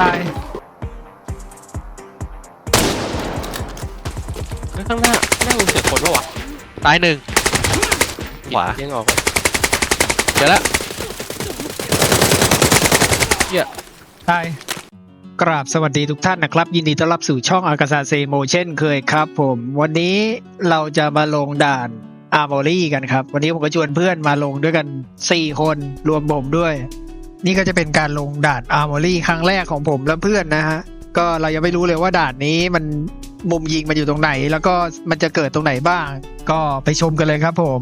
ตายเฮ้ยข้างหน้าหน้ามึงเสียคนปะวะตายหนึ่งขวายังออกเจอแล้วตายกราบสวัสดีทุกท่านนะครับ ยินดีต้อนรับสู่ช่องอากาซาเซโมเช่นเคยครับผม วันนี้เราจะมาลงด่านอาร์มอรี่กันครับ วันนี้ผมก็ชวนเพื่อนมาลงด้วยกัน 4 คนรวมผมด้วย นี่ก็จะเป็นการลงด่านอาร์มอรี่ครั้งแรกของผมและเพื่อนนะฮะ ก็เรายังไม่รู้เลยว่าด่านนี้มันมุมยิงมันอยู่ตรงไหน แล้วก็มันจะเกิดตรงไหนบ้าง ก็ไปชมกันเลยครับผม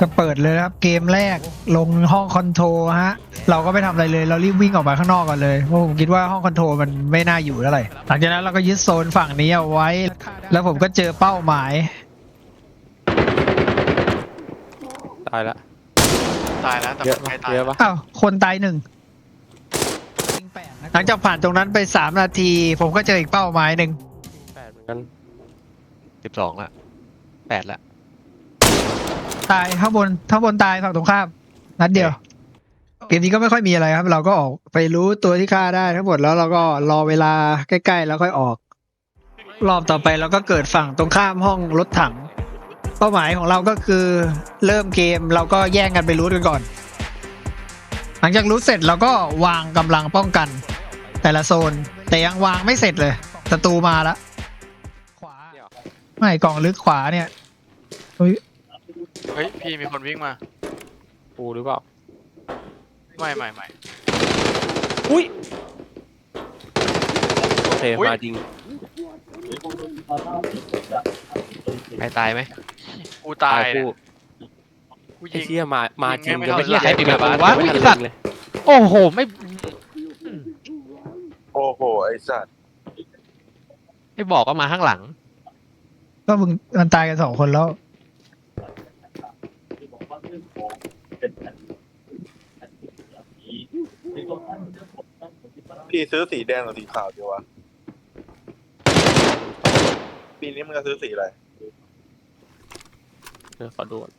ก็เปิดเลยนะครับเกมแรกลงห้องคอนโทรลฮะ เราก็ไม่ทำอะไรเลยเรารีบวิ่งออกมาข้างนอกก่อนเลยเพราะผมคิดว่าห้องคอนโทรลมันไม่น่าอยู่เท่าไหร่หลังจากนั้นเราก็ยึดโซนฝั่งนี้เอาไว้ แล้วผมก็เจอเป้าหมาย ตายละ ตายแล้วแต่เยอะใครปะตายเยอะปะอ้าวคนตายหนึ่งหลังจากผ่านตรงนั้นไปสามนาที ผมก็เจออีกเป้าหมายหนึ่งแปดเหมือนกันสิบสองละแปดละตายข้างบนข้างบนตายฝั่งตรงข้ามนัดเดียวเกมนี้ก็ไม่ค่อยมีอะไรครับ เราก็ออกไปรู้ตัวที่ฆ่าได้ทั้งหมดแล้วเราก็รอเวลาใกล้ๆแล้วค่อยออก รอบต่อไปเราก็เกิดฝั่งตรงข้ามห้องรถถัง เป้าหมายของเราก็คือเริ่มเกมเราก็แย่งกันไปรู้กันก่อน หลังจากรู้เสร็จเราก็วางกำลังป้องกัน แต่ละโซน แต่ยังวางไม่เสร็จเลยศัตรูมาแล้วขวาไม่กล่องลึกขวาเนี่ยเฮ้ยเฮ้ยพี่มีคนวิ่งมา ปูหรือเปล่า ไม่ไม่ไม่อุ้ยโอเคอุ๊ยมาจริงใครตายไหม กูตายคู่เนี่ยกูไอ้ยิง เชี่ยมา มาจริงยิงไม่เดี๋ยวทันไม่เชี่ยใครปิดประตูวะไม่อุ้ยทันสัตว์ เลยโอ้โห ไม่โอ้โห ไอสัตว์ ไม่บอกก็มาข้างหลัง ก็มึงมันตายกันสองคนแล้ว พี่ซื้อสีแดงหรือสีขาวดีวะ ปีนี้มึงจะซื้อสีอะไร เดี๋ยวขอดูก่อน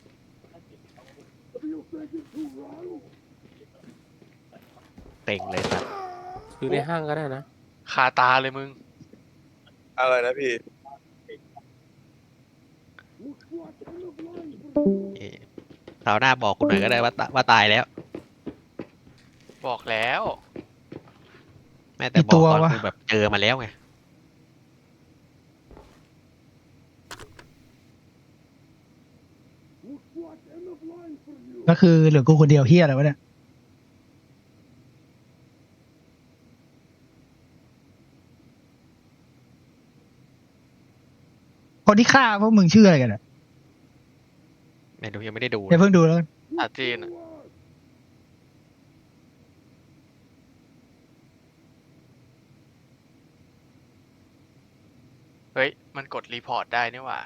เต็งเลยสัตว์ซื้อในห้างก็ได้นะ คาตาเลยมึง อะไรนะพี่ เอ๊ะคราวหน้าบอกกูหน่อยก็ได้ว่าตว่าตายแล้ว บอกแล้ว แม่แต่บอกตอนกูแบบเจอมาแล้วไง ก็คือเหลือกูคนเดียวเฮียอะไรวะเนี่ยคนที่ฆ่าพวกมึงชื่ออะไรกันอะไม่ดูยังไม่ได้ดูอย่าเพิ่งดูแล้วกันอาจีนอะเฮ้ย มันกดรีพอร์ตได้นี่หว่า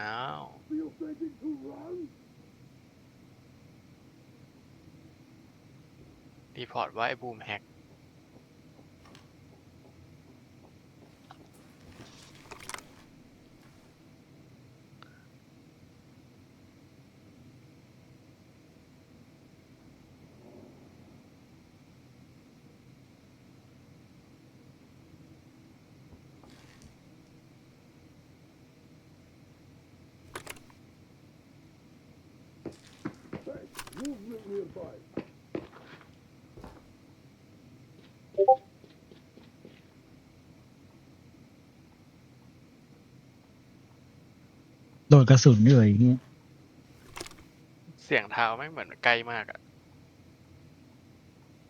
อ้าว รีพอร์ตว่าไอ้บูมแฮก ดนกระสุนเลยอย่างเงี้ยเสียงเท้าไม่งเหมือนใกล้มากอะ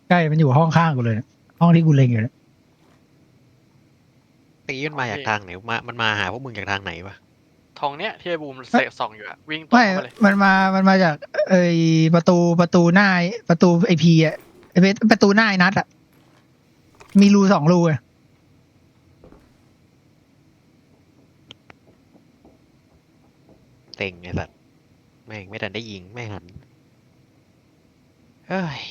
ใกล้มันอยู่ห้องข้างกูเลยเนี่ยห้องที่กูเล็งอยู่เนี่ยตีมันมาจากทางไหนมามันมาหาพวกมึงจากทางไหนวะทองเนี้ยที่ไอ้บูมเสกส่องอยู่อะวิ่งตรงไม่เข้ามาเลย มันมามันมาจากเอยประตูประตูหน้าประตูไอพีอะไอเวประตูหน้าไอ้นัดอะมีรูสองรูอะ เต็งไงสัตว์แม่งไม่ทันได้ยิงแม่งหันเฮ้ย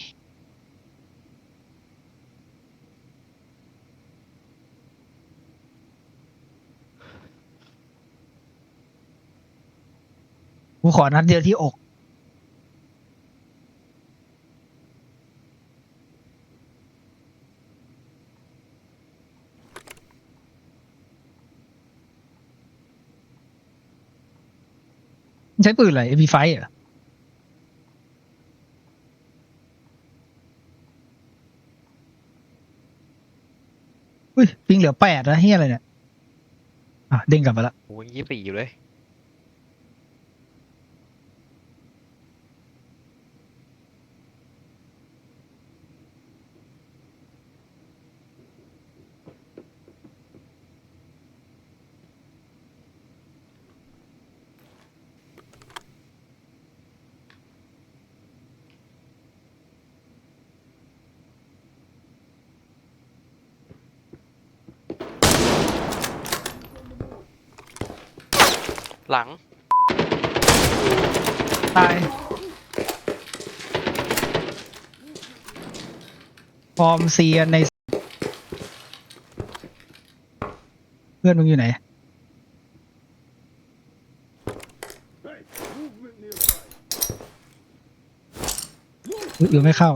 กูขอนัดเดียวที่อก ใช้ปืนอะไร MP5 เหรออุ้ยปิงเหลือแปดนะเฮียอะไรเนี่ย อะ เด้งกลับมาละ โอ้ยยี่สี่อยู่เลย หลัง ตาย ฟอร์มเซียนใน เพื่อนมึงอยู่ไหน หรือไม่เข้า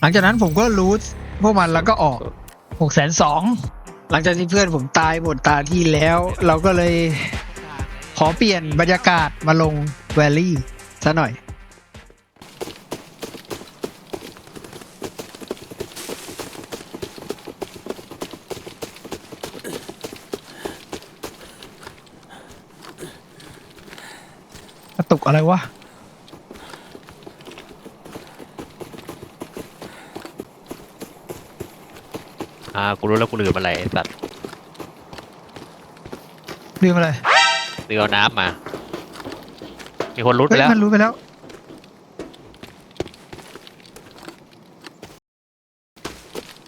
หลังจากนั้นผมก็รู้พวกมันแล้วก็ออกหกแสนสองหลังจากที่เพื่อนผมตายหมดตาที่แล้ว เราก็เลยขอเปลี่ยนบรรยากาศมาลงแวลลี่ซะหน่อย กระตุกอะไรวะ อ่า กูรู้แล้วกูลืมอะไรไอ้สัตว์ลืมอะไรลืมเอาน้ำมา มีคนรุดไปเฮ้ยแล้ว มันรู้ไปแล้ว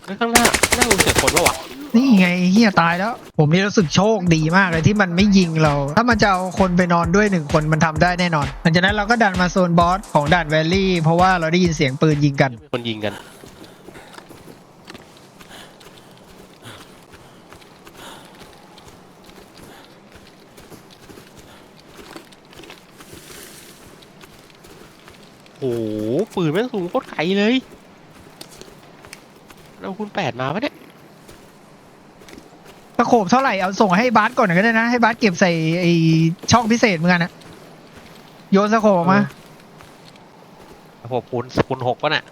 เฮ้ยข้างหน้าข้างหน้ากูเสียงคนปะวะนี่ไงเฮียตายแล้ว ผมนี่รู้สึกโชคดีมากเลยที่มันไม่ยิงเรา ถ้ามันจะเอาคนไปนอนด้วยหนึ่งคนมันทำได้แน่นอนหลังจากนั้นเราก็ดันมาโซนบอสของด่านแวลลี่ เพราะว่าเราได้ยินเสียงปืนยิงกันมีคนยิงกัน โอ้โหปืนแม่งสูงโคตรไกลเลยเราคุณแปดมาปะเนี่ยตะโขบเท่าไหร่เอาส่งให้บาสก่อนก็ได้นะ ให้บาสเก็บใส่ไอช่องพิเศษเหมือนกันนะโยนตะโขบออกมาพวกคูณคูณหกปะน่ะ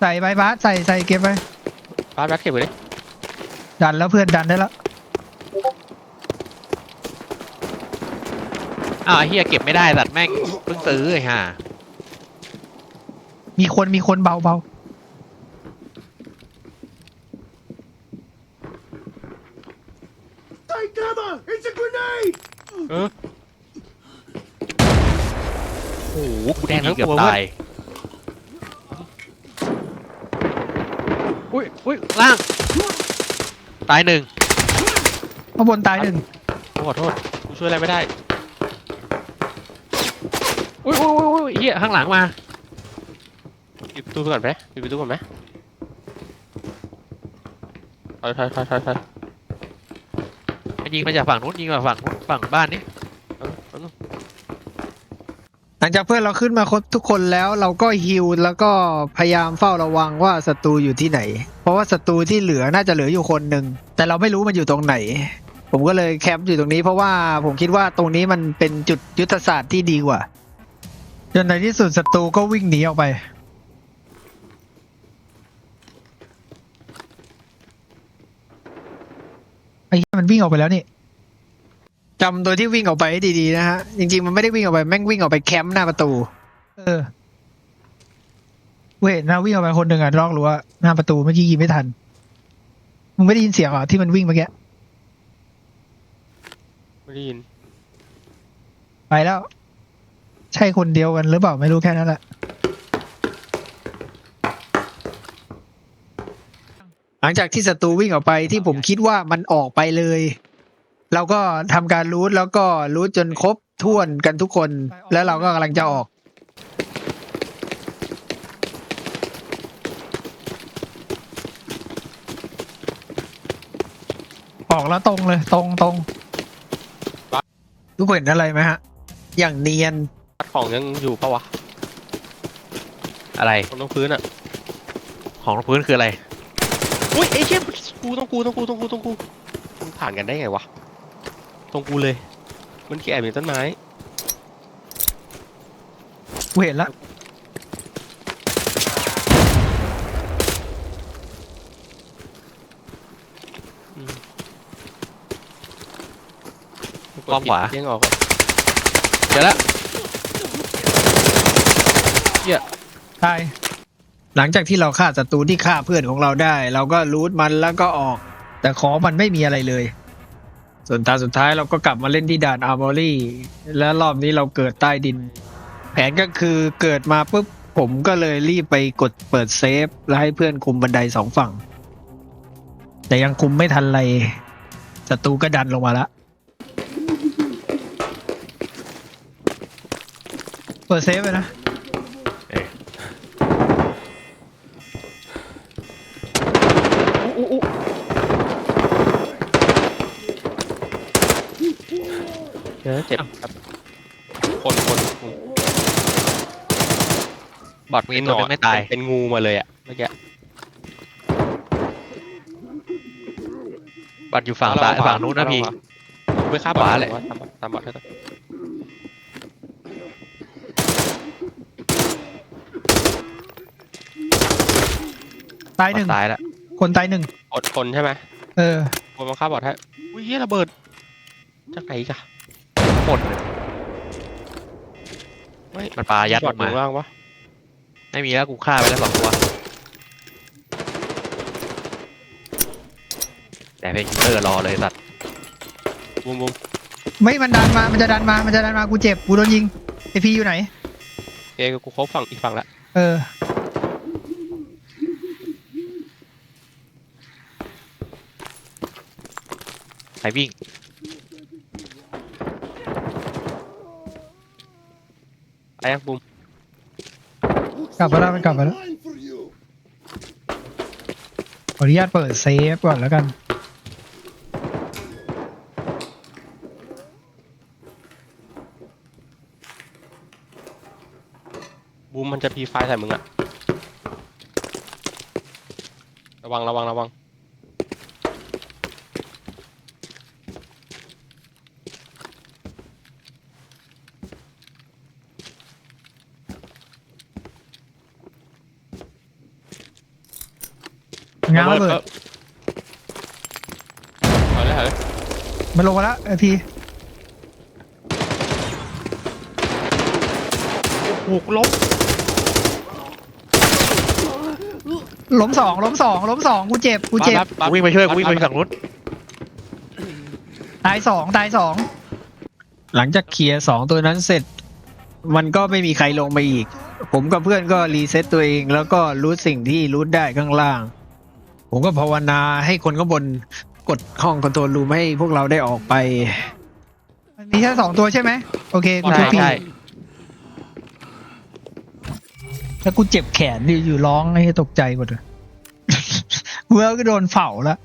ใส่ใบบาสใส่ใส่เก็บไปบาสบาสเก็บไว้ดิดันแล้วเพื่อนดันได้แล้วอ้าวไอ้เฮียเก็บไม่ได้สัตว์แม่งเพิ่งซื้อไอ้ห่า มีคนมีคนเบาเบาเออโอ้โหกูแดงทั้งเกือบตัวตาเว้ยยอุ้ยอุ้ยล่าง ตายหนึ่งข้างบนตายหนึ่งกูขอโทษกูช่วยอะไรไม่ได้ อุ้ยอุ้ยอุ้ยอุ้ยเฮียข้างหลังมา ปิดประตูก่อนไหมปิดประตูก่อนไหมถอยถอยถอยถอยถอยมันยิงมาจากฝั่งนู้นยิงมาฝั่งนู้นฝั่งบ้านนี่เอาเอาเอาหลังจากเพื่อนเราขึ้นมาครบทุกคนแล้วเราก็ฮิลแล้วก็พยายามเฝ้าระวังว่าศัตรูอยู่ที่ไหน เพราะว่าศัตรูที่เหลือน่าจะเหลืออยู่คนหนึ่งแต่เราไม่รู้มันอยู่ตรงไหน ผมก็เลยแคมป์อยู่ตรงนี้ เพราะว่าผมคิดว่าตรงนี้มันเป็นจุดยุทธศาสตร์ที่ดีกว่าจนในที่สุดศัตรูก็วิ่งหนีออกไป ไอ้เหี้ย มันวิ่งออกไปแล้วนี่จำตัวที่วิ่งออกไปให้ดีๆนะฮะ จริงๆมันไม่ได้วิ่งออกไปแม่งวิ่งออกไปแคมป์หน้าประตู เออ เว้ยนะวิ่งออกไปคนหนึ่งอะลอกรั้วหน้าประตูเมื่อกี้ยิงไม่ทัน มึงไม่ได้ยินเสียงเหรอที่มันวิ่งเมื่อกี้ไม่ได้ยิน ไปแล้ว ใช่คนเดียวกันหรือเปล่าไม่รู้แค่นั้นแหละ ลังจากที่ศัตรูวิ่งออกไปที่ผมคิดว่ามันออกไปเลย เราก็ทำการรูทแล้วก็รูทจนครบถ้วนกันทุกคน แล้วเราก็กำลังจะออก ออกแล้วตรงเลยตรงตรงทุกคนเห็นอะไรไหมฮะ อย่างเนียนของยังอยู่ปะวะ อะไรตรงพื้นอะของพื้นคืออะไร อุ้ยไอ้เชี่ยกูต้องกูต้องกูต้องกูต้องกูมันผ่านกันได้ไงวะตรงกูเลย มันแอบอยู่ต้นไม้กูเห็นละกล้องขวาเด้งออกอะเจอแล้วตาย หลังจากที่เราฆ่าศัตรูที่ฆ่าเพื่อนของเราได้ เราก็รูทมันแล้วก็ออก แต่ของมันไม่มีอะไรเลย ส่วนตาสุดท้ายเราก็กลับมาเล่นที่ด่านอาร์บอรี่ และรอบนี้เราเกิดใต้ดิน แผนก็คือเกิดมาปุ๊บผมก็เลยรีบไปกดเปิดเซฟ แล้วให้เพื่อนคุมบันไดสองฝั่ง แต่ยังคุมไม่ทันไรศัตรูก็ดันลงมาละเปิดเซฟไปนะ เจอเจ็บครับคนคนคนบอดมีตัวหนึงไม่ตาย เป็นงูมาเลยอะเมื่อกี้บอดอยู่ฝั่งซ้ายฝั่งนู้นนะพี่กูไปฆ่าขวาแหละ ตามบอทตามบอทให้ก่อนตายหนึ่ง ตายแล้วคนตายหนึ่ง อดคนใช่ไหมเออ คนมาฆ่าบอทให้อุ้ยเฮียระเบิดจากไหนอีกอะ หมดเลยไม่มันปลายัดบอออทกอยู่มาล่างวะไม่มีแล้วกูฆ่าไปแล้วสองตัวแต่เพนคิลเลอร์รอเลยสัตว์บูมบูมไม่มันดันมา มันจะดันมา มันจะดันมา กูเจ็บ กูโดนยิงไอพีอยู่ไหน เอกูครบฝั่งอีกฝั่งละเออ ใครวิ่ง ไอ้ยังบูมกลับมาแล้วมันกลับมาแล้ว ขออนุญาตเปิดเซฟก่อนแล้วกัน บูมมันจะพีไฟใส่มึงอะระวังระวังระวัง ง้างระเบิดเอาเลยเอาเลยมันลงมาแล้วไอพีถูกลบล้มสองล้มสองล้มสองกูเจ็บกูเจ็บกูวิ่งไปช่วยกูวิ่งไปฝั่งนู้นตายสองตายสองหลังจากเคลียร์สองตัวนั้นเสร็จ มันก็ไม่มีใครลงมาอีก ผมกับเพื่อนก็รีเซ็ตตัวเอง แล้วก็รู้สิ่งที่รู้ได้ข้างล่าง ผมก็ภาวนาให้คนข้างบนกดห้องคอนโทรลรูมให้พวกเราได้ออกไปมีแค่สองตัวใช่ไหมโอเคกูใช่ทุบพี่ใช่แล้วกูเจ็บแขนดิอยู่ร้องให้ตกใจหมดเลย กูแล้วก็โดนเฝ้าแล้ว